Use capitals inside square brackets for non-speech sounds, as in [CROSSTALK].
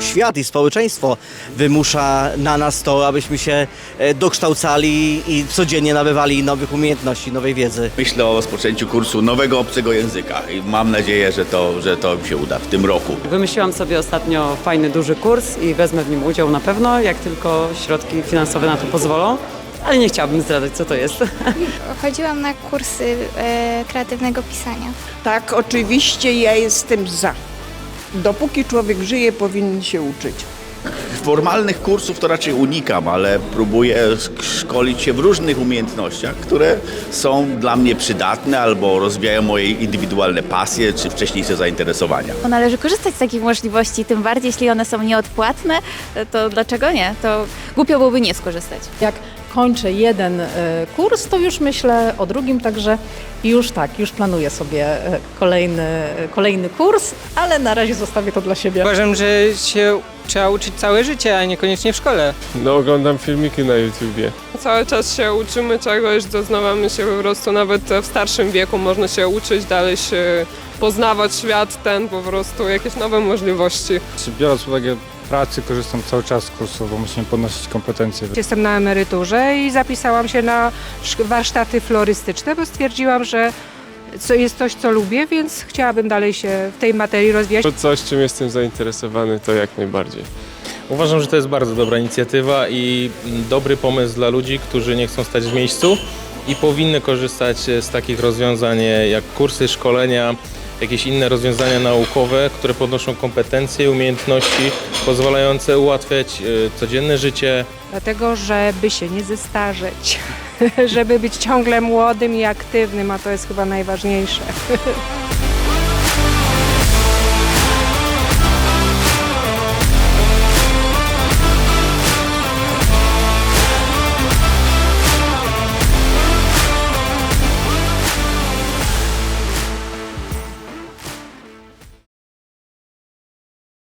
świat i społeczeństwo wymusza na nas to, abyśmy się e, dokształcali i codziennie nabywali nowych umiejętności, nowej wiedzy. Myślę o rozpoczęciu kursu nowego obcego języka i mam nadzieję, że to, że to mi się uda w tym roku. Wymyśliłam sobie ostatnio fajny, duży kurs i wezmę w nim udział na pewno, jak tylko środki finansowe na to pozwolą, ale nie chciałabym zdradzać, co to jest. [LAUGHS] Chodziłam na kursy e, kreatywnego pisania. Tak, oczywiście ja jestem za. Dopóki człowiek żyje, powinien się uczyć. Formalnych kursów to raczej unikam, ale próbuję szkolić się w różnych umiejętnościach, które są dla mnie przydatne albo rozwijają moje indywidualne pasje czy wcześniejsze zainteresowania. Należy korzystać z takich możliwości, tym bardziej jeśli one są nieodpłatne, to dlaczego nie? To głupio byłoby nie skorzystać. Jak kończę jeden e, kurs, to już myślę o drugim, także już tak, już planuję sobie e, kolejny, e, kolejny kurs, ale na razie zostawię to dla siebie. Uważam, że się trzeba uczyć całe życie, a niekoniecznie w szkole. No oglądam filmiki na YouTubie. Cały czas się uczymy czegoś, doznawamy się po prostu nawet w starszym wieku można się uczyć, dalej się poznawać świat ten, po prostu jakieś nowe możliwości. Biorąc pod uwagę pracy, korzystam cały czas z kursów, bo musimy podnosić kompetencje. Jestem na emeryturze i zapisałam się na warsztaty florystyczne, bo stwierdziłam, że co jest coś, co lubię, więc chciałabym dalej się w tej materii rozwijać. To coś, czym jestem zainteresowany, to jak najbardziej. Uważam, że to jest bardzo dobra inicjatywa i dobry pomysł dla ludzi, którzy nie chcą stać w miejscu i powinny korzystać z takich rozwiązań jak kursy, szkolenia, jakieś inne rozwiązania naukowe, które podnoszą kompetencje umiejętności pozwalające ułatwiać e, codzienne życie, Dlatego, żeby się nie zestarzeć, [LAUGHS] żeby być ciągle młodym i aktywnym, a to jest chyba najważniejsze. [LAUGHS]